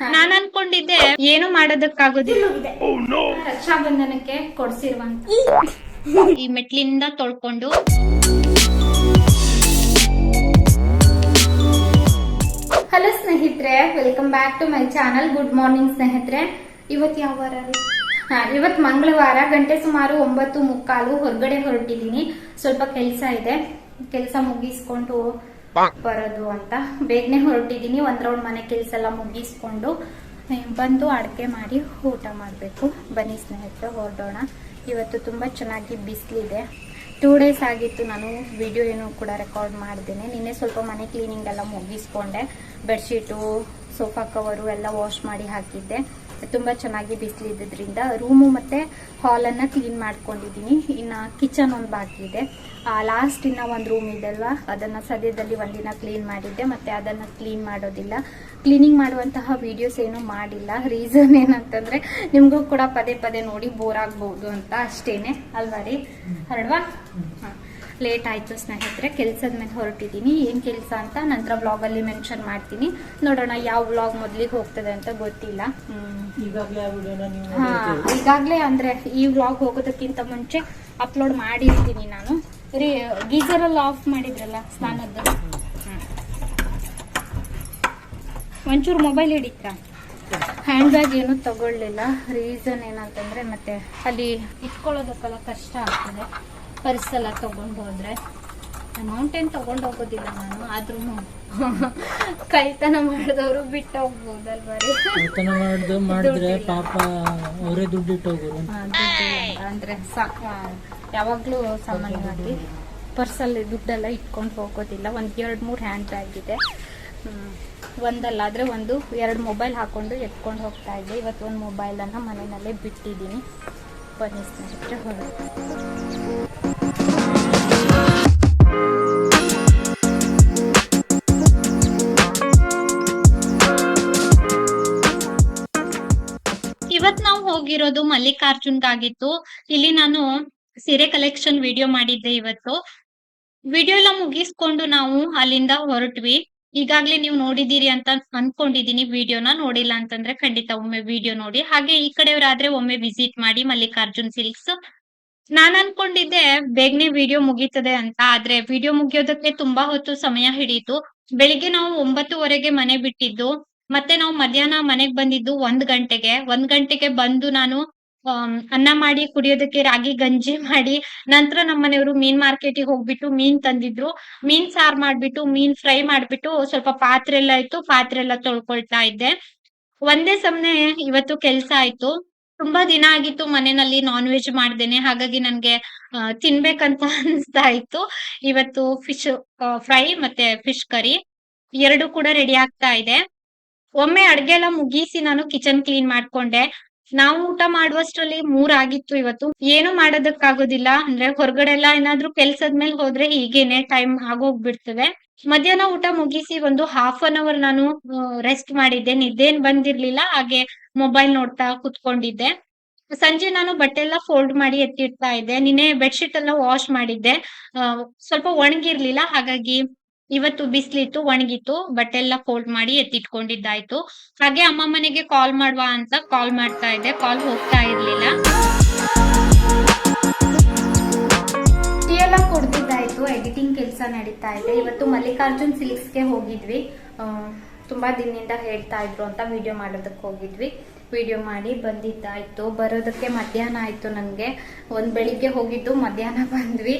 ನಾನ್ ಅನ್ಕೊಂಡಿದ್ದೆ ಏನು ಮಾಡೋದಕ್ಕಾಗೋದಿಲ್ಲ. ರಕ್ಷಾ ಬಂಧನಕ್ಕೆ ಕೊಡ್ಸಿರುವಂತ. ಈ ಮೆಟ್ಲಿಂದ ತೊಳ್ಕೊಂಡು. ಹಲೋ ಸ್ನೇಹಿತರೆ welcome back to my channel good morning ಸ್ನೇಹಿತರೆ. ಇವತ್ತು ಯಾವ ವಾರ ರೀ? ಇವತ್ತು ಮಂಗಳವಾರ ಗಂಟೆ ಸುಮಾರು ಒಂಬತ್ತು ಮುಕ್ಕಾಲು ಹೊರಗಡೆ ಹೊರಟಿದ್ದೀನಿ. ಸ್ವಲ್ಪ ಕೆಲಸ ಇದೆ. ಕೆಲಸ ಮುಗಿಸ್ಕೊಂಡು ಬರೋದು ಅಂತ. ಬೇಗನೆ ಹೊರಟಿದ್ದೀನಿ ಒಂದ್ ರೌಂಡ್ ಮನೆ ಕೆಲಸ ಎಲ್ಲ ಮುಗಿಸ್ಕೊಂಡು ಬಂದು ಅಡುಗೆ ಮಾಡಿ ಊಟ ಮಾಡಬೇಕು. ಬನ್ನಿ ಸ್ನೇಹಿತರೆ, ಹೊರಡೋಣ. ಇವತ್ತು ತುಂಬ ಚೆನ್ನಾಗಿ ಬಿಸಿಲಿದೆ. ಟೂ ಡೇಸ್ ಆಗಿತ್ತು ನಾನು ವಿಡಿಯೋ ಏನು ಕೂಡ ರೆಕಾರ್ಡ್ ಮಾಡಿದ್ದೀನಿ ನಿನ್ನೆ ಸ್ವಲ್ಪ ಮನೆ ಕ್ಲೀನಿಂಗ್ ಎಲ್ಲ ಮುಗಿಸ್ಕೊಂಡೆ. ಬೆಡ್ಶೀಟು ಸೋಫಾ ಕವರು ಎಲ್ಲ ವಾಶ್ ಮಾಡಿ ಹಾಕಿದ್ದೆ. ತುಂಬ ಚೆನ್ನಾಗಿ ಬಿಸಿಲಿದ್ದರಿಂದ ರೂಮು ಮತ್ತು ಹಾಲನ್ನು ಕ್ಲೀನ್ ಮಾಡ್ಕೊಂಡಿದ್ದೀನಿ. ಇನ್ನು ಕಿಚನ್ ಒಂದು ಬಾಕಿ ಇದೆ. ಲಾಸ್ಟ್ ಇನ್ನ ಒಂದು ರೂಮ್ ಇದೆಲ್ಲ ಅದನ್ನು ಸದ್ಯದಲ್ಲಿ ಒಂದಿನ ಕ್ಲೀನ್ ಮಾಡಿದ್ದೆ. ಮತ್ತು ಅದನ್ನು ಕ್ಲೀನ್ ಮಾಡೋದಿಲ್ಲ. ಕ್ಲೀನಿಂಗ್ ಮಾಡುವಂತಹ ವೀಡಿಯೋಸ್ ಏನು ಮಾಡಿಲ್ಲ. ರೀಸನ್ ಏನಂತಂದರೆ ನಿಮಗೂ ಕೂಡ ಪದೇ ಪದೇ ನೋಡಿ ಬೋರ್ ಆಗ್ಬೋದು ಅಂತ ಅಷ್ಟೇ ಅಲ್ವಾ ರೀ? ಹರಡ್ವಾ ಹಾಂ. ಲೇಟ್ ಆಯಿತು ಸ್ನೇಹಿತರೆ ಕೆಲಸದ ಮೇಲೆ ಹೊರಟಿದ್ದೀನಿ ಏನು ಕೆಲಸ ಅಂತ ನಂತರ ವ್ಲಾಗಲ್ಲಿ ಮೆನ್ಷನ್ ಮಾಡ್ತೀನಿ. ನೋಡೋಣ ಯಾವ ವ್ಲಾಗ್ ಮೊದಲಿಗೆ ಹೋಗ್ತದೆ ಅಂತ ಗೊತ್ತಿಲ್ಲ. ಹಾ ಈಗಾಗಲೇ ಅಂದ್ರೆ ಈ ವ್ಲಾಗ್ ಹೋಗೋದಕ್ಕಿಂತ ಮುಂಚೆ ಅಪ್ಲೋಡ್ ಮಾಡಿರ್ತೀನಿ ನಾನು. ರೀ ಗೀಸರ್ ಅಲ್ಲಿ ಆಫ್ ಮಾಡಿದ್ರಲ್ಲ ಸ್ನಾನದ್ದು? ಹ್ಮ್. ಒಂಚೂರು ಮೊಬೈಲ್ ಹಿಡಿತ? ಹ್ಯಾಂಡ್ ಬ್ಯಾಗ್ ಏನು ತಗೊಳ್ಳಿಲ್ಲ. ರೀಸನ್ ಏನಂತಂದ್ರೆ ಮತ್ತೆ ಅಲ್ಲಿ ಇಟ್ಕೊಳ್ಳೋದಕ್ಕೆಲ್ಲ ಕಷ್ಟ ಆಗ್ತದೆ. ಪರ್ಸ್ ಎಲ್ಲ ತಗೊಂಡು ಹೋದ್ರೆ. ಮೌಂಟೇನ್ ಏನು ತಗೊಂಡು ಹೋಗೋದಿಲ್ಲ ನಾನು ಆದ್ರೂ ಕೈತನ ಮಾಡಿದವರು ಬಿಟ್ಟು ಹೋಗ್ಬೋದಲ್ವಾ ಮಾಡ್ದು ಮಾಡಿದ್ರೆ ಪಾಪ ಅವರೇ ದುಡ್ಡು ಇಟ್ಟು ಹೋಗೋರು. ಆ, ದುಡ್ಡು ಇಲ್ಲ. ಅಂದ್ರೆ ಸಾಕು ಯಾವಾಗಲೂ ಸಾಮಾನ್ಯವಾಗಿ ಪರ್ಸಲ್ಲಿ ದುಡ್ಡೆಲ್ಲ ಇಟ್ಕೊಂಡು ಹೋಗೋದಿಲ್ಲ. ಒಂದು ಎರಡು ಮೂರು ಹ್ಯಾಂಡ್ ಬ್ಯಾಗ್ ಇದೆ. ಹ್ಮ್. ಒಂದಲ್ಲ ಆದರೆ ಒಂದು ಎರಡು ಮೊಬೈಲ್ ಹಾಕೊಂಡು ಎತ್ಕೊಂಡು ಹೋಗ್ತಾ ಇದ್ದೆ. ಇವತ್ತು ಒಂದು ಮೊಬೈಲನ್ನು ಮನೆಯಲ್ಲೇ ಬಿಟ್ಟಿದ್ದೀನಿ. ಸ್ನೇಹಿತರೆ ಹೊರಡು ಇವತ್ ನಾವು ಹೋಗಿರೋದು ಮಲ್ಲಿಕಾರ್ಜುನ್ಗಾಗಿತ್ತು. ಇಲ್ಲಿ ನಾನು ಸೀರೆ ಕಲೆಕ್ಷನ್ ವಿಡಿಯೋ ಮಾಡಿದ್ದೆ ಇವತ್ತು. ವಿಡಿಯೋ ಎಲ್ಲ ಮುಗಿಸ್ಕೊಂಡು ನಾವು ಅಲ್ಲಿಂದ ಹೊರಟ್ವಿ. ಈಗಾಗ್ಲೇ ನೀವು ನೋಡಿದೀರಿ ಅಂತ ಅನ್ಕೊಂಡಿದೀನಿ ವಿಡಿಯೋನ, ನೋಡಿಲ್ಲ ಅಂತಂದ್ರೆ ಖಂಡಿತ ಒಮ್ಮೆ ವಿಡಿಯೋ ನೋಡಿ. ಹಾಗೆ ಈ ಕಡೆಯವರಾದ್ರೆ ಒಮ್ಮೆ ವಿಸಿಟ್ ಮಾಡಿ ಮಲ್ಲಿಕಾರ್ಜುನ್ ಸಿಲ್ಕ್ಸ್. ನಾನ್ ಅನ್ಕೊಂಡಿದ್ದೆ ಬೇಗನೆ ವಿಡಿಯೋ ಮುಗೀತದೆ ಅಂತ, ಆದ್ರೆ ವಿಡಿಯೋ ಮುಗಿಯೋದಕ್ಕೆ ತುಂಬಾ ಹೊತ್ತು ಸಮಯ ಹಿಡಿಯಿತು ಬೆಳಿಗ್ಗೆ ನಾವು ಒಂಬತ್ತುವರೆಗೆ ಮನೆ ಬಿಟ್ಟಿದ್ದು, ಮತ್ತೆ ನಾವು ಮಧ್ಯಾಹ್ನ ಮನೆಗ್ ಬಂದಿದ್ದು ಒಂದ್ ಗಂಟೆಗೆ. ಒಂದ್ ಗಂಟೆಗೆ ಬಂದು ನಾನು ಅನ್ನ ಮಾಡಿ ಕುಡಿಯೋದಕ್ಕೆ ರಾಗಿ ಗಂಜಿ ಮಾಡಿ ನಂತರ ನಮ್ಮ ಮನೆಯವರು ಮೀನ್ ಮಾರ್ಕೆಟಿಗೆ ಹೋಗ್ಬಿಟ್ಟು ಮೀನ್ ತಂದಿದ್ರು. ಮೀನ್ ಸಾರ್ ಮಾಡ್ಬಿಟ್ಟು, ಮೀನ್ ಫ್ರೈ ಮಾಡ್ಬಿಟ್ಟು ಸ್ವಲ್ಪ ಪಾತ್ರೆ ಎಲ್ಲ ಇತ್ತು. ಪಾತ್ರೆ ಎಲ್ಲ ತೊಳ್ಕೊಳ್ತಾ ಇದ್ದೆ. ಒಂದೇ ಸಮನೆ ಇವತ್ತು ಕೆಲ್ಸ ಆಯ್ತು. ತುಂಬಾ ದಿನ ಆಗಿತ್ತು ಮನೆಯಲ್ಲಿ ನಾನ್ ವೆಜ್ ಮಾಡ್ದೇನೆ. ಹಾಗಾಗಿ ನನ್ಗೆ ತಿನ್ಬೇಕಂತ ಅನ್ಸ್ತಾ ಇತ್ತು. ಇವತ್ತು ಫಿಶ್ ಫ್ರೈ ಮತ್ತೆ ಫಿಶ್ ಕರಿ ಎರಡು ಕೂಡ ರೆಡಿ ಆಗ್ತಾ ಇದೆ. ಒಮ್ಮೆ ಅಡ್ಗೆ ಎಲ್ಲ ಮುಗಿಸಿ ನಾನು ಕಿಚನ್ ಕ್ಲೀನ್ ಮಾಡ್ಕೊಂಡೆ. ನಾವು ಊಟ ಮಾಡುವಷ್ಟರಲ್ಲಿ ಮೂರ್ ಆಗಿತ್ತು ಇವತ್ತು. ಏನು ಮಾಡೋದಕ್ಕಾಗೋದಿಲ್ಲ. ಅಂದ್ರೆ ಹೊರಗಡೆ ಎಲ್ಲ ಏನಾದ್ರೂ ಕೆಲ್ಸದ ಮೇಲೆ ಹೋದ್ರೆ ಹೀಗೇನೆ ಟೈಮ್ ಆಗೋಗ್ಬಿಡ್ತವೆ ಮಧ್ಯಾಹ್ನ ಊಟ ಮುಗಿಸಿ ಒಂದು ಹಾಫ್ ಅನ್ ಅವರ್ ನಾನು ರೆಸ್ಟ್ ಮಾಡಿದ್ದೆ. ನಿದ್ದೇನ್ ಬಂದಿರ್ಲಿಲ್ಲ. ಹಾಗೆ ಮೊಬೈಲ್ ನೋಡ್ತಾ ಕುತ್ಕೊಂಡಿದ್ದೆ. ಸಂಜೆ ನಾನು ಬಟ್ಟೆ ಎಲ್ಲ ಫೋಲ್ಡ್ ಮಾಡಿ ಎತ್ತಿಡ್ತಾ ಇದ್ದೆ. ನಿನ್ನೆ ಬೆಡ್ಶೀಟ್ ಎಲ್ಲ ವಾಶ್ ಮಾಡಿದ್ದೆ. ಸ್ವಲ್ಪ ಒಣಗಿರ್ಲಿಲ್ಲ. ಹಾಗಾಗಿ ಇವತ್ತು ಬಿಸ್ಲಿತ್ತು, ಒಣಗಿತ್ತು ಬಟ್ಟೆ ಎಲ್ಲ ಫೋಲ್ಡ್ ಮಾಡಿ ಎತ್ತಿಟ್ಕೊಂಡಿದ್ದಾಯ್ತು. ಹಾಗೆ ಅಮ್ಮ ಮನೆಗೆ ಕಾಲ್ ಮಾಡುವ ಅಂತ ಕಾಲ್ ಮಾಡ್ತಾ ಇದ್ದೆ. ಕಾಲ್ ಹೋಗ್ತಾ ಇರ್ಲಿಲ್ಲ. ಕೊಡ್ತಿದ್ದಾಯ್ತು ಎಡಿಟಿಂಗ್ ಕೆಲಸ ನಡೀತಾ ಇದೆ. ಇವತ್ತು ಮಲ್ಲಿಕಾರ್ಜುನ್ ಸಿಲ್ಕ್ಸ್ಗೆ ಹೋಗಿದ್ವಿ. ತುಂಬಾ ದಿನದಿಂದ ಹೇಳ್ತಾ ಇದ್ರು ಅಂತ ವಿಡಿಯೋ ಮಾಡೋದಕ್ಕೆ ಹೋಗಿದ್ವಿ. ವಿಡಿಯೋ ಮಾಡಿ ಬಂದಿದ್ದಾಯ್ತು. ಬರೋದಕ್ಕೆ ಮಧ್ಯಾಹ್ನ ಆಯ್ತು ನನಗೆ ಒಂದ್ ಬೆಳಿಗ್ಗೆ ಹೋಗಿದ್ದು ಮಧ್ಯಾಹ್ನ ಬಂದ್ವಿ.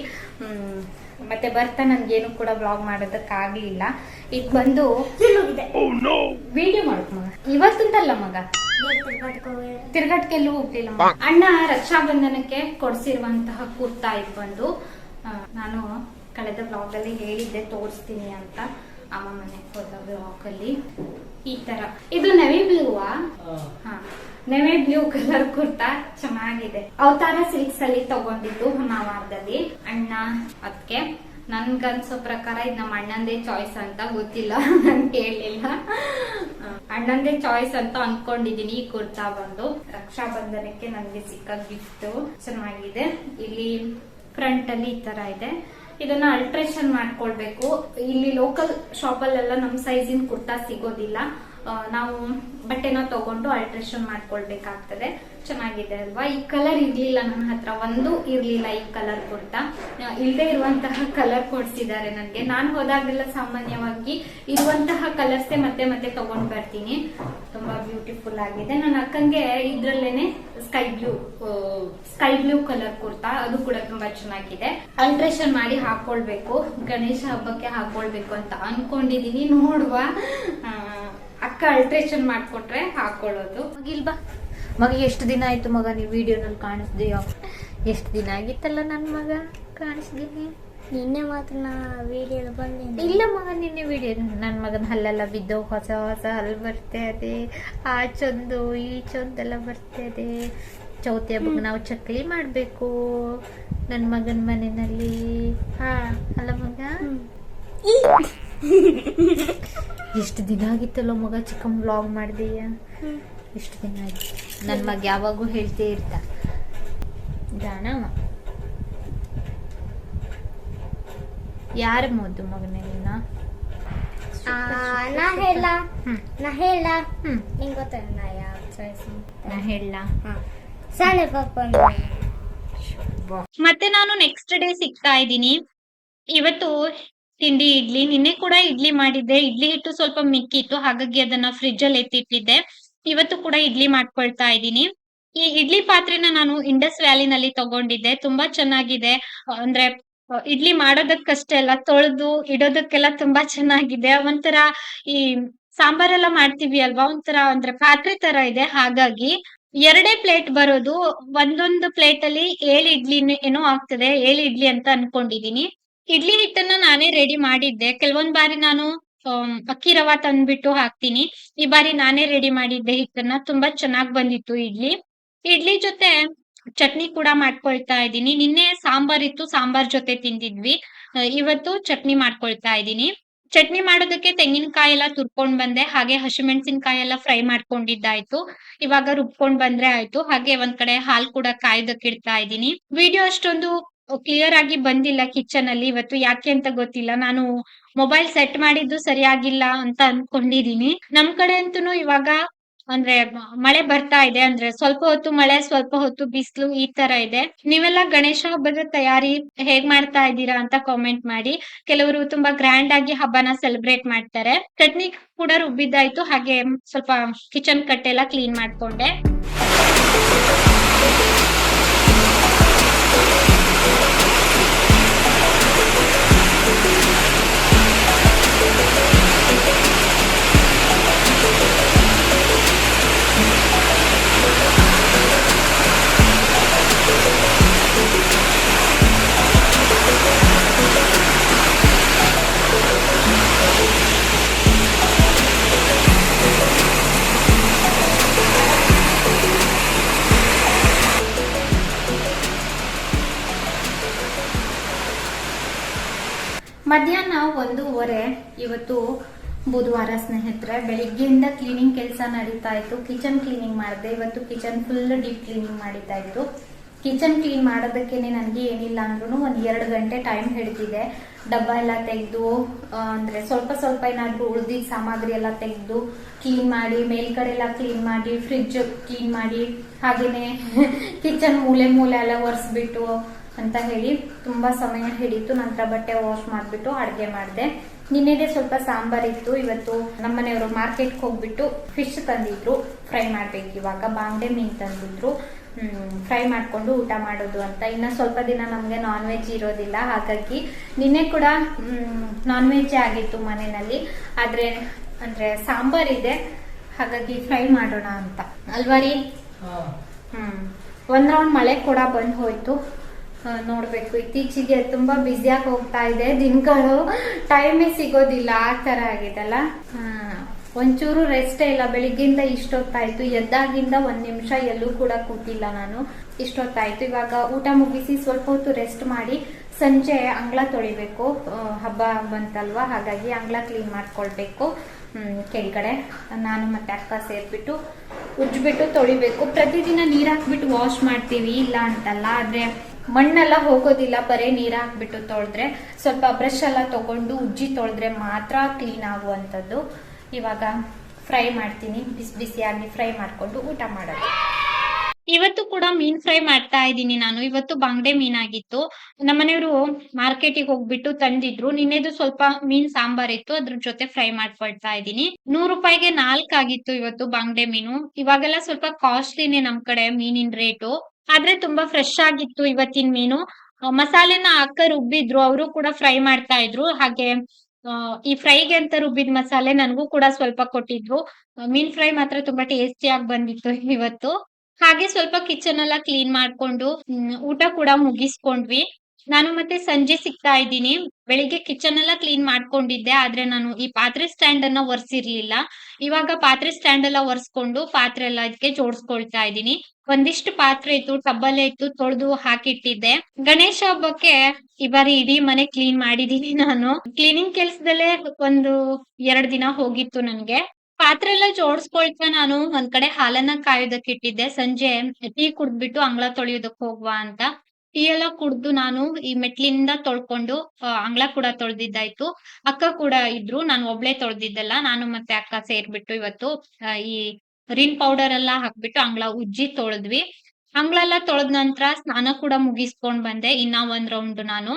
ಮತ್ತೆ ಬರ್ತಾ ಏನು ಕೂಡ ಬ್ಲಾಗ್ ಮಾಡೋದಕ್ಕಾಗ್ಲಿಲ್ಲ. ಈಗ ಬಂದು ವಿಡಿಯೋ ಮಾಡ್ಕೊ ಮಗ. ಇವತ್ತಂತಲ್ಲ ಮಗ? ತಿರ್ಗಾಟ್ಗೆಲ್ಲೂ ಹೋಗ್ಲಿಲ್ಲ ಅಣ್ಣ ರಕ್ಷಾ ಬಂಧನಕ್ಕೆ ಕೊಡ್ಸಿರುವಂತಹ ಕುರ್ತಾ ಇದು ಬಂದು ನಾನು ಕಳೆದ ಬ್ಲಾಗ್ ಅಲ್ಲಿ ಹೇಳಿದ್ದೆ ತೋರಿಸ್ತೀನಿ ಅಂತ ಅಮ್ಮ ಮನೆಗೆ ಹೋದ ಬ್ಲಾಗ್ ಅಲ್ಲಿ. ಈ ತರ. ಇದು ನವಿ ಬಿಲ್ವಾ ಹಾ. ನೆವೆ ಬ್ಲೂ ಕಲರ್ ಕುರ್ತಾ ಚೆನ್ನಾಗಿದೆ. ಅವತಾರ ಸಿಲ್ಕ್ಸ್ ಅಲ್ಲಿ ತಗೊಂಡಿದ್ದು ಹೊನ್ನಾವರದಲ್ಲಿ ಅಣ್ಣ ಅದಕ್ಕೆ ನನ್ಗನ್ಸೋ ಪ್ರಕಾರ ಇದು ನಮ್ಮ ಅಣ್ಣಂದೇ ಚಾಯ್ಸ್ ಅಂತ ಗೊತ್ತಿಲ್ಲ, ನನ್ ಕೇಳಲಿಲ್ಲ. ಅಣ್ಣಂದೇ ಚಾಯ್ಸ್ ಅಂತ ಅನ್ಕೊಂಡಿದೀನಿ ಈ ಕುರ್ತಾ ಬಂದು. ರಕ್ಷಾ ಬಂಧನಕ್ಕೆ ನನ್ಗೆ ಸಿಕ್ಕ ಗಿಫ್ಟ್ ಚೆನ್ನಾಗಿದೆ. ಇಲ್ಲಿ ಫ್ರಂಟ್ ಅಲ್ಲಿ ಈ ತರ ಇದೆ. ಇದನ್ನ ಅಲ್ಟ್ರೇಷನ್ ಮಾಡ್ಕೊಳ್ಬೇಕು. ಇಲ್ಲಿ ಲೋಕಲ್ ಶಾಪ್ ಅಲ್ಲೆಲ್ಲ ನಮ್ ಸೈಜಿನ ಕುರ್ತಾ ಸಿಗೋದಿಲ್ಲ. ನಾವು ಬಟ್ಟೆನ ತಗೊಂಡು ಅಲ್ಟ್ರೇಷನ್ ಮಾಡ್ಕೊಳ್ಬೇಕಾಗ್ತದೆ. ಚೆನ್ನಾಗಿದೆ ಅಲ್ವಾ? ಈ ಕಲರ್ ಇರ್ಲಿಲ್ಲ, ನನ್ನ ಹತ್ರ ಒಂದು ಇರ್ಲಿಲ್ಲ ಈ ಕಲರ್ ಕುರ್ತಾ. ಇಲ್ಲದೆ ಇರುವಂತಹ ಕಲರ್ ಕೊಡ್ಸಿದ್ದಾರೆ ನನಗೆ. ನಾನು ಹೋದಾಗೆಲ್ಲ ಸಾಮಾನ್ಯವಾಗಿ ಇರುವಂತಹ ಕಲರ್ಸೇ ಮತ್ತೆ ಮತ್ತೆ ತಗೊಂಡ್ ಬರ್ತೀನಿ. ತುಂಬಾ ಬ್ಯೂಟಿಫುಲ್ ಆಗಿದೆ. ನನ್ನ ಅಕ್ಕಂಗೆ ಇದ್ರಲ್ಲೇನೆ sky blue sky blue colour kurta. ಅದು ಕೂಡ ತುಂಬಾ ಚೆನ್ನಾಗಿದೆ. ಅಲ್ಟ್ರೇಷನ್ ಮಾಡಿ ಹಾಕೊಳ್ಬೇಕು. ಗಣೇಶ ಹಬ್ಬಕ್ಕೆ ಹಾಕೊಳ್ಬೇಕು ಅಂತ ಅನ್ಕೊಂಡಿದೀನಿ. ನೋಡುವ. ಅಕ್ಕ ಅಲ್ಟ್ರೇಷನ್ ಮಾಡ್ಕೊಟ್ರೆ ಹಾಕೊಳ್ಳೋದು. ಇಲ್ವಾ ಮಗ ಎಷ್ಟು ದಿನ ಆಯ್ತು ಮಗ ನೀವು ವಿಡಿಯೋನಲ್ಲಿ ಕಾಣಿಸ್ದೆಯೋ? ಎಷ್ಟು ದಿನ ಆಗಿತ್ತಲ್ಲ ನನ್ನ ಮಗ ಕಾಣಿಸ್ದೀನಿ ನಿನ್ನೆ ಮಾತ್ರ ನಾ ವಿಡಿಯೋ ಬಂದಿದ್ದೆ ಇಲ್ಲ ಮಗ ನಿನ್ನೆ ವಿಡಿಯೋ. ನನ್ನ ಮಗನ ಹಲ್ಲೆಲ್ಲ ಬಿದ್ದು ಹೊಸ ಹೊಸ ಹಲ್ಲು ಬರ್ತಾ ಇದೆ ಆ ಚೊಂದು ಈ ಚೊಂದೆಲ್ಲ ಬರ್ತಾ ಇದೆ ಚೌತಿ ಹಬ್ಬಕ್ಕೆ ನಾವು ಚಕ್ಲಿ ಮಾಡಬೇಕು. ನನ್ನ ಮಗನ ಮನೆಯಲ್ಲಿ. ಹಾ. ಅಲ್ಲ ಮಗ? ಎಷ್ಟು ದಿನ ಆಗಿತ್ತಲ್ಲ ಮಗ ಚಿಕನ್ ಬ್ಲಾಗ್ ಮಾಡಿದೀಯ? ಎಷ್ಟು ದಿನ ಆಯ್ತು. ನನ್ನ ಮಗ ಯಾವಾಗೂ ಹೇಳ್ತೇ ಇರ್ತ. ಜಾಣವ ಯಾರ ಮುದ್ದು ಮಗನೇ ನಿನ್ನ? ನಾ ಹೇಳ. ನಾ ಹೇಳ. ನಿಂಗೆ ಗೊತ್ತಾಗ ನಾ ಯಾವ ಚಾಯ್ಸ್ ನಾ ಹೇಳ. ಸಣ್ಣ ಪಾಪ ಮತ್ತೆ ನಾನು ನೆಕ್ಸ್ಟ್ ಡೇ ಸಿಗ್ತಾ ಇದ್ದೀನಿ. ಇವತ್ತು ತಿಂಡಿ, ಇಡ್ಲಿ, ನಿನ್ನೆ ಕೂಡ ಇಡ್ಲಿ ಮಾಡಿದ್ದೆ. ಇಡ್ಲಿ ಹಿಟ್ಟು ಸ್ವಲ್ಪ ಮಿಕ್ಕಿತ್ತು, ಹಾಗಾಗಿ ಅದನ್ನ ಫ್ರಿಜ್ ಅಲ್ಲಿ ಎತ್ತಿಟ್ಟಿದ್ದೆ. ಇವತ್ತು ಕೂಡ ಇಡ್ಲಿ ಮಾಡ್ಕೊಳ್ತಾ ಇದ್ದೀನಿ. ಈ ಇಡ್ಲಿ ಪಾತ್ರೆನ ನಾನು ಇಂಡಸ್ ವ್ಯಾಲಿನಲ್ಲಿ ತಗೊಂಡಿದ್ದೆ. ತುಂಬಾ ಚೆನ್ನಾಗಿದೆ. ಅಂದ್ರೆ ಇಡ್ಲಿ ಮಾಡೋದಕ್ಕಷ್ಟೇ ಅಲ್ಲ, ತೊಳೆದು ಇಡೋದಕ್ಕೆಲ್ಲ ತುಂಬಾ ಚೆನ್ನಾಗಿದೆ. ಒಂಥರ ಈ ಸಾಂಬಾರೆಲ್ಲ ಮಾಡ್ತೀವಿ ಅಲ್ವಾ? ಒಂಥರ ಅಂದ್ರೆ ಪಾತ್ರೆ ತರ ಇದೆ. ಹಾಗಾಗಿ ಎರಡೇ ಪ್ಲೇಟ್ ಬರೋದು ಒಂದೊಂದು ಪ್ಲೇಟ್ ಅಲ್ಲಿ ಏಳು ಇಡ್ಲಿ ಏನೋ ಆಗ್ತದೆ. ಏಳು ಇಡ್ಲಿ ಅಂತ ಅನ್ಕೊಂಡಿದೀನಿ ಇಡ್ಲಿ ಹಿಟ್ಟನ್ನ ನಾನೇ ರೆಡಿ ಮಾಡಿದ್ದೆ. ಕೆಲವೊಂದ್ ಬಾರಿ ನಾನು ಅಕ್ಕಿ ರವಾ ತಂದ್ಬಿಟ್ಟು ಹಾಕ್ತೀನಿ. ಈ ಬಾರಿ ನಾನೇ ರೆಡಿ ಮಾಡಿದ್ದೆ ಹಿಟ್ಟನ್ನ. ತುಂಬಾ ಚೆನ್ನಾಗ್ ಬಂದಿತ್ತು ಇಡ್ಲಿ. ಇಡ್ಲಿ ಜೊತೆ ಚಟ್ನಿ ಕೂಡ ಮಾಡ್ಕೊಳ್ತಾ ಇದ್ದೀನಿ. ನಿನ್ನೆ ಸಾಂಬಾರ್ ಇತ್ತು, ಸಾಂಬಾರ್ ಜೊತೆ ತಿಂದಿದ್ವಿ. ಇವತ್ತು ಚಟ್ನಿ ಮಾಡ್ಕೊಳ್ತಾ ಇದ್ದೀನಿ. ಚಟ್ನಿ ಮಾಡೋದಕ್ಕೆ ತೆಂಗಿನಕಾಯಿ ಎಲ್ಲ ತುರ್ಕೊಂಡ್ ಬಂದೆ. ಹಾಗೆ ಹಸಿಮೆಣಸಿನಕಾಯಿ ಎಲ್ಲ ಫ್ರೈ ಮಾಡ್ಕೊಂಡಿದ್ದಾಯ್ತು. ಇವಾಗ ರುಬ್ಕೊಂಡ್ ಬಂದ್ರೆ ಆಯ್ತು. ಹಾಗೆ ಒಂದ್ ಕಡೆ ಹಾಲ್ ಕೂಡ ಕಾಯ್ದಕ್ಕಿಡ್ತಾ ಇದ್ದೀನಿ. ವಿಡಿಯೋ ಅಷ್ಟೊಂದು ಕ್ಲಿಯರ್ ಆಗಿ ಬಂದಿಲ್ಲ ಕಿಚನ್ ಅಲ್ಲಿ. ಇವತ್ತು ಯಾಕೆ ಅಂತ ಗೊತ್ತಿಲ್ಲ. ನಾನು ಮೊಬೈಲ್ ಸೆಟ್ ಮಾಡಿದ್ದು ಸರಿಯಾಗಿಲ್ಲ ಅಂತ ಅನ್ಕೊಂಡಿದೀನಿ. ನಮ್ ಕಡೆ ಅಂತೂ ಇವಾಗ ಅಂದ್ರೆ ಮಳೆ ಬರ್ತಾ ಇದೆ. ಅಂದ್ರೆ ಸ್ವಲ್ಪ ಹೊತ್ತು ಮಳೆ, ಸ್ವಲ್ಪ ಹೊತ್ತು ಬಿಸಿಲು ಈ ತರ ಇದೆ. ನೀವೆಲ್ಲ ಗಣೇಶ ಹಬ್ಬದ ತಯಾರಿ ಹೇಗ್ ಮಾಡ್ತಾ ಇದ್ದೀರಾ ಅಂತ ಕಾಮೆಂಟ್ ಮಾಡಿ. ಕೆಲವರು ತುಂಬಾ ಗ್ರ್ಯಾಂಡ್ ಆಗಿ ಹಬ್ಬನ ಸೆಲೆಬ್ರೇಟ್ ಮಾಡ್ತಾರೆ. ಚಟ್ನಿ ಕೂಡ ರುಬ್ಬಿದ್ದಾಯ್ತು. ಹಾಗೆ ಸ್ವಲ್ಪ ಕಿಚನ್ ಕಟ್ಟೆಲ್ಲ ಕ್ಲೀನ್ ಮಾಡ್ಕೊಂಡೆ. ಇವತ್ತು ಬುಧವಾರ ಸ್ನೇಹಿತರೆ, ಬೆಳಿಗ್ಗೆಯಿಂದ ಕ್ಲೀನಿಂಗ್ ಕೆಲಸ ನಡೀತಾ ಇತ್ತು. ಕಿಚನ್ ಕ್ಲೀನಿಂಗ್ ಮಾಡಿದೆ. ಇವತ್ತು ಕಿಚನ್ ಫುಲ್ ಡೀಪ್ ಕ್ಲೀನಿಂಗ್ ಮಾಡ್ತಾ ಇತ್ತು. ಕಿಚನ್ ಕ್ಲೀನ್ ಮಾಡೋದಕ್ಕೇನೆ ನನಗೆ ಏನಿಲ್ಲ ಅಂದ್ರೂ ಒಂದು ಎರಡು ಗಂಟೆ ಟೈಮ್ ಹಿಡಿದಿದೆ. ಡಬ್ಬ ಎಲ್ಲ ತೆಗೆದು ಅಂದರೆ ಸ್ವಲ್ಪ ಸ್ವಲ್ಪ ಏನಾದರೂ ಉಳಿದಿದ್ದ ಸಾಮಗ್ರಿ ಎಲ್ಲ ತೆಗೆದು ಕ್ಲೀನ್ ಮಾಡಿ ಮೇಲ್ಗಡೆ ಎಲ್ಲ ಕ್ಲೀನ್ ಮಾಡಿ ಫ್ರಿಜ್ ಕ್ಲೀನ್ ಮಾಡಿ. ಹಾಗೆಯೇ ಕಿಚನ್ ಮೂಲೆ ಮೂಲೆ ಎಲ್ಲ ಒರೆಸ್ಬಿಟ್ಟು ಅಂತ ಹೇಳಿ ತುಂಬಾ ಸಮಯ ಹಿಡಿತು ನಂತರ ಬಟ್ಟೆ ವಾಶ್ ಮಾಡ್ಬಿಟ್ಟು ಅಡುಗೆ ಮಾಡಿದೆ. ನಿನ್ನೆದೆ ಸ್ವಲ್ಪ ಸಾಂಬಾರ್ ಇತ್ತು ಇವತ್ತು ನಮ್ಮನೆಯವರು ಮಾರ್ಕೆಟ್ಗೆ ಹೋಗ್ಬಿಟ್ಟು ಫಿಶ್ ತಂದಿದ್ರು. ಫ್ರೈ ಮಾಡ್ಬೇಕು ಇವಾಗ ಬಾಂಗ್ಡೆ ಮೀನ್ ತಂದಿದ್ರು. ಫ್ರೈ ಮಾಡ್ಕೊಂಡು ಊಟ ಮಾಡೋದು ಅಂತ. ಇನ್ನ ಸ್ವಲ್ಪ ದಿನ ನಮಗೆ ನಾನ್ ವೆಜ್ ಇರೋದಿಲ್ಲ ಹಾಗಾಗಿ ನಿನ್ನೆ ಕೂಡ ನಾನ್ ವೆಜ್ ಆಗಿತ್ತು ಮನೆಯಲ್ಲಿ. ಆದ್ರೆ ಅಂದ್ರೆ ಸಾಂಬಾರ್ ಇದೆ ಹಾಗಾಗಿ ಫ್ರೈ ಮಾಡೋಣ ಅಂತ. ಅಲ್ವಾ ರೀ ಹ್ಮ್ ಒಂದ್ ರೌಂಡ್ ಮಳೆ ಕೂಡ ಬಂದ್ ಹೋಯ್ತು. ನೋಡ್ಬೇಕು. ಇತ್ತೀಚೆಗೆ ತುಂಬಾ ಬ್ಯುಸಿಯಾಗಿ ಹೋಗ್ತಾ ಇದೆ. ದಿನಗಳು ಟೈಮೇ ಸಿಗೋದಿಲ್ಲ. ಆ ತರ ಆಗಿದೆಲ್ಲ? ಒಂಚೂರು ರೆಸ್ಟೇ ಇಲ್ಲ. ಬೆಳಿಗ್ಗೆಯಿಂದ ಇಷ್ಟೊತ್ತಾಯ್ತು. ಎದ್ದಾಗಿಂದ ಒಂದ್ ನಿಮಿಷ ಎಲ್ಲೂ ಕೂಡ ಕೂತಿಲ್ಲ ನಾನು. ಇಷ್ಟೊತ್ತಾಯ್ತು. ಇವಾಗ ಊಟ ಮುಗಿಸಿ ಸ್ವಲ್ಪ ಹೊತ್ತು ರೆಸ್ಟ್ ಮಾಡಿ ಸಂಜೆ ಅಂಗಳ ತೊಳಿಬೇಕು. ಹಬ್ಬ ಬಂತಲ್ವಾ? ಹಾಗಾಗಿ ಅಂಗಳ ಕ್ಲೀನ್ ಮಾಡ್ಕೊಳ್ಬೇಕು. ಕೆಳಗಡೆ ನಾನು ಮತ್ತೆ ಅಕ್ಕ ಸೇರ್ಬಿಟ್ಟು ಉಜ್ಬಿಟ್ಟು ತೊಳಿಬೇಕು. ಪ್ರತಿದಿನ ನೀರ್ ಹಾಕ್ಬಿಟ್ಟು ವಾಶ್ ಮಾಡ್ತೀವಿ. ಇಲ್ಲ ಅಂತಲ್ಲ. ಆದ್ರೆ ಮಣ್ಣೆಲ್ಲ ಹೋಗೋದಿಲ್ಲ, ಬರೀ ನೀರ್ ಹಾಕ್ಬಿಟ್ಟು ತೊಳೆದ್ರೆ, ಸ್ವಲ್ಪ ಬ್ರಷ್ ಎಲ್ಲ ತಗೊಂಡು ಉಜ್ಜಿ ತೊಳೆದ್ರೆ ಮಾತ್ರ ಕ್ಲೀನ್ ಆಗುವಂಥದ್ದು. ಇವಾಗ ಫ್ರೈ ಮಾಡ್ತೀನಿ, ಬಿಸಿ ಬಿಸಿಯಾಗಿ ಫ್ರೈ ಮಾಡಿಕೊಂಡು ಊಟ ಮಾಡೋದು. ಇವತ್ತು ಕೂಡ ಮೀನ್ ಫ್ರೈ ಮಾಡ್ತಾ ಇದ್ದೀನಿ ನಾನು. ಇವತ್ತು ಬಾಂಗ್ಡೆ ಮೀನಾಗಿತ್ತು ನಮ್ಮನೆಯವರು ಮಾರ್ಕೆಟಿಗೆ ಹೋಗ್ಬಿಟ್ಟು ತಂದಿದ್ರು. ನಿನ್ನೆದು ಸ್ವಲ್ಪ ಮೀನ್ ಸಾಂಬಾರ್ ಇತ್ತು, ಅದ್ರ ಜೊತೆ ಫ್ರೈ ಮಾಡ್ಕೊಳ್ತಾ ಇದ್ದೀನಿ. ನೂರು ರೂಪಾಯಿಗೆ ನಾಲ್ಕಾಗಿತ್ತು ಇವತ್ತು ಬಾಂಗ್ಡೆ ಮೀನು. ಇವಾಗೆಲ್ಲ ಸ್ವಲ್ಪ ಕಾಸ್ಟ್ಲಿನೇ ನಮ್ ಕಡೆ ಮೀನಿನ ರೇಟು ಆದ್ರೆ ತುಂಬಾ ಫ್ರೆಶ್ ಆಗಿತ್ತು ಇವತ್ತಿನ ಮೀನು. ಮಸಾಲೆನ ಹಾಕ ರುಬ್ಬಿದ್ರು, ಅವರು ಕೂಡ ಫ್ರೈ ಮಾಡ್ತಾ ಇದ್ರು. ಹಾಗೆ ಈ ಫ್ರೈಗೆ ಅಂತ ರುಬ್ಬಿದ ಮಸಾಲೆ ನನಗೂ ಕೂಡ ಸ್ವಲ್ಪ ಕೊಟ್ಟಿದ್ರು. ಮೀನ್ ಫ್ರೈ ಮಾತ್ರ ತುಂಬಾ ಟೇಸ್ಟಿಯಾಗಿ ಬಂದಿತ್ತು ಇವತ್ತು. ಹಾಗೆ ಸ್ವಲ್ಪ ಕಿಚನ್ ಎಲ್ಲ ಕ್ಲೀನ್ ಮಾಡ್ಕೊಂಡು ಊಟ ಕೂಡ ಮುಗಿಸ್ಕೊಂಡ್ವಿ. ನಾನು ಮತ್ತೆ ಸಂಜೆ ಸಿಗ್ತಾ ಇದ್ದೀನಿ. ಬೆಳಿಗ್ಗೆ ಕಿಚನ್ ಎಲ್ಲ ಕ್ಲೀನ್ ಮಾಡ್ಕೊಂಡಿದ್ದೆ, ಆದ್ರೆ ನಾನು ಈ ಪಾತ್ರೆ ಸ್ಟ್ಯಾಂಡ್ ಅನ್ನ ಒರೆಸಿರ್ಲಿಲ್ಲ. ಇವಾಗ ಪಾತ್ರೆ ಸ್ಟ್ಯಾಂಡ್ ಎಲ್ಲ ಒರೆಸ್ಕೊಂಡು ಪಾತ್ರೆ ಎಲ್ಲ ಇದಕ್ಕೆ ಜೋಡಿಸ್ಕೊಳ್ತಾ ಇದ್ದೀನಿ. ಒಂದಿಷ್ಟು ಪಾತ್ರೆ ಇತ್ತು, ಟಬ್ಬಲ್ಲೇ ಇತ್ತು, ತೊಳೆದು ಹಾಕಿಟ್ಟಿದ್ದೆ. ಗಣೇಶ ಹಬ್ಬಕ್ಕೆ ಈ ಬಾರಿ ಇಡೀ ಮನೆ ಕ್ಲೀನ್ ಮಾಡಿದೀನಿ ನಾನು. ಕ್ಲೀನಿಂಗ್ ಕೆಲ್ಸದಲ್ಲೇ ಒಂದು ಎರಡ್ ದಿನ ಹೋಗಿತ್ತು ನನ್ಗೆ. ಪಾತ್ರೆ ಎಲ್ಲ ಜೋಡಿಸ್ಕೊಳ್ತಾ ನಾನು ಒಂದ್ ಕಡೆ ಹಾಲನ್ನ ಕಾಯೋದಕ್ಕೆ ಇಟ್ಟಿದ್ದೆ. ಸಂಜೆ ಟೀ ಕುಡ್ದ್ಬಿಟ್ಟು ಅಂಗಳ ತೊಳೆಯೋದಕ್ ಹೋಗ್ವಾ ಅಂತ. ಟೀ ಎಲ್ಲ ಕುಡ್ದು ನಾನು ಈ ಮೆಟ್ಲಿಂದ ತೊಳ್ಕೊಂಡು ಅಂಗಳ ಕೂಡ ತೊಳ್ದಿದ್ದಾಯ್ತು. ಅಕ್ಕ ಕೂಡ ಇದ್ರು, ನಾನು ಒಬ್ಳೆ ತೊಳ್ದಿದ್ದಲ್ಲ, ನಾನು ಮತ್ತೆ ಅಕ್ಕ ಸೇರ್ಬಿಟ್ಟು ಇವತ್ತು ಈ ರಿನ್ ಪೌಡರ್ ಎಲ್ಲಾ ಹಾಕ್ಬಿಟ್ಟು ಅಂಗ್ಳ ಉಜ್ಜಿ ತೊಳೆದ್ವಿ. ಅಂಗ್ಳೆಲ್ಲ ತೊಳೆದ ನಂತರ ಸ್ನಾನ ಕೂಡ ಮುಗಿಸ್ಕೊಂಡ್ ಬಂದೆ ಇನ್ನ ಒಂದ್ ರೌಂಡ್ ನಾನು.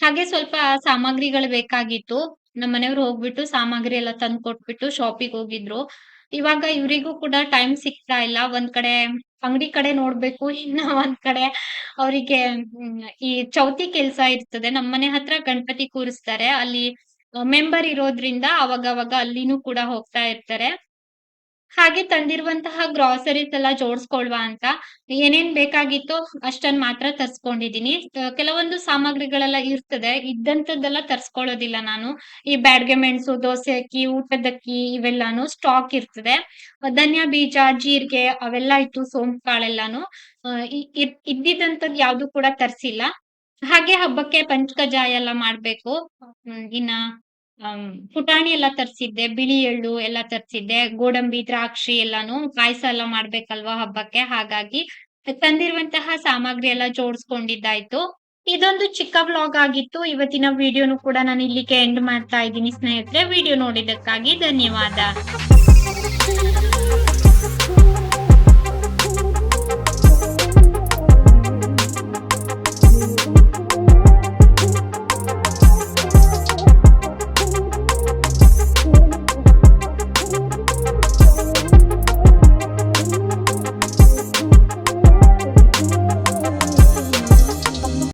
ಹಾಗೆ ಸ್ವಲ್ಪ ಸಾಮಗ್ರಿಗಳು ಬೇಕಾಗಿತ್ತು. ನಮ್ಮ ಮನೆಯವ್ರು ಹೋಗ್ಬಿಟ್ಟು ಸಾಮಗ್ರಿ ಎಲ್ಲ ತಂದು ಕೊಟ್ಬಿಟ್ಟು ಶಾಪಿಗೆ ಹೋಗಿದ್ರು. ಇವಾಗ ಇವರಿಗೂ ಕೂಡ ಟೈಮ್ ಸಿಗ್ತಾ ಇಲ್ಲ. ಒಂದ್ ಕಡೆ ಅಂಗಡಿ ಕಡೆ ನೋಡ್ಬೇಕು, ಇನ್ನ ಒಂದ್ ಕಡೆ ಅವರಿಗೆ ಈ ಚೌತಿ ಕೆಲ್ಸ ಇರ್ತದೆ. ನಮ್ಮ ಮನೆ ಹತ್ರ ಗಣಪತಿ ಕೂರಿಸ್ತಾರೆ. ಅಲ್ಲಿ, ಮೆಂಬರ್ ಇರೋದ್ರಿಂದ ಅವಾಗ ಅವಾಗ ಅಲ್ಲಿನೂ ಕೂಡ ಹೋಗ್ತಾ ಇರ್ತಾರೆ. ಹಾಗೆ ತಂದಿರುವಂತಹ ಗ್ರಾಸರೀಸ್ ಎಲ್ಲ ಜೋಡಿಸ್ಕೊಳ್ವಾ ಅಂತ. ಏನೇನ್ ಬೇಕಾಗಿತ್ತು ಅಷ್ಟನ್ ಮಾತ್ರ ತರ್ಸ್ಕೊಂಡಿದೀನಿ. ಕೆಲವೊಂದು ಸಾಮಗ್ರಿಗಳೆಲ್ಲ ಇರ್ತದೆ. ಇದ್ದಂತದ್ದೆಲ್ಲ ತರ್ಸ್ಕೊಳ್ಳೋದಿಲ್ಲ ನಾನು. ಈ ಬ್ಯಾಡ್ಗೆ ಮೆಣಸು, ದೋಸೆ ಅಕ್ಕಿ ಊಟದಕ್ಕಿ ಇವೆಲ್ಲಾನು ಸ್ಟಾಕ್ ಇರ್ತದೆ. ಧನ್ಯ ಬೀಜ, ಜೀರಿಗೆ ಅವೆಲ್ಲ ಇತ್ತು ಸೋಂಪು ಕಾಳೆಲ್ಲಾನು ಇದ್ದಿದ್ದಂಥದ್ ಯಾವ್ದು ಕೂಡ ತರ್ಸಿಲ್ಲ. ಹಾಗೆ ಹಬ್ಬಕ್ಕೆ ಪಂಚಕಜಾಯ ಎಲ್ಲ ಮಾಡ್ಬೇಕು. ಇನ್ನ ಪುಟಾಣಿ ಎಲ್ಲ ತರ್ಸಿದ್ದೆ, ಬಿಳಿ ಎಳ್ಳು ಎಲ್ಲ ತರ್ಸಿದ್ದೆ, ಗೋಡಂಬಿ, ದ್ರಾಕ್ಷಿ ಎಲ್ಲಾನು ಪಾಯಸ ಎಲ್ಲ ಮಾಡ್ಬೇಕಲ್ವಾ ಹಬ್ಬಕ್ಕೆ, ಹಾಗಾಗಿ ತಂದಿರುವಂತಹ ಸಾಮಗ್ರಿ ಎಲ್ಲ ಜೋಡಿಸ್ಕೊಂಡಿದ್ದಾಯ್ತು. ಇದೊಂದು ಚಿಕ್ಕ ವ್ಲಾಗ್ ಆಗಿತ್ತು, ಇವತ್ತಿನ ವಿಡಿಯೋನು ಕೂಡ ನಾನು ಇಲ್ಲಿಗೆ ಎಂಡ್ ಮಾಡ್ತಾ ಇದ್ದೀನಿ ಸ್ನೇಹಿತರೆ, ವಿಡಿಯೋ ನೋಡಿದ್ದಕ್ಕಾಗಿ ಧನ್ಯವಾದ.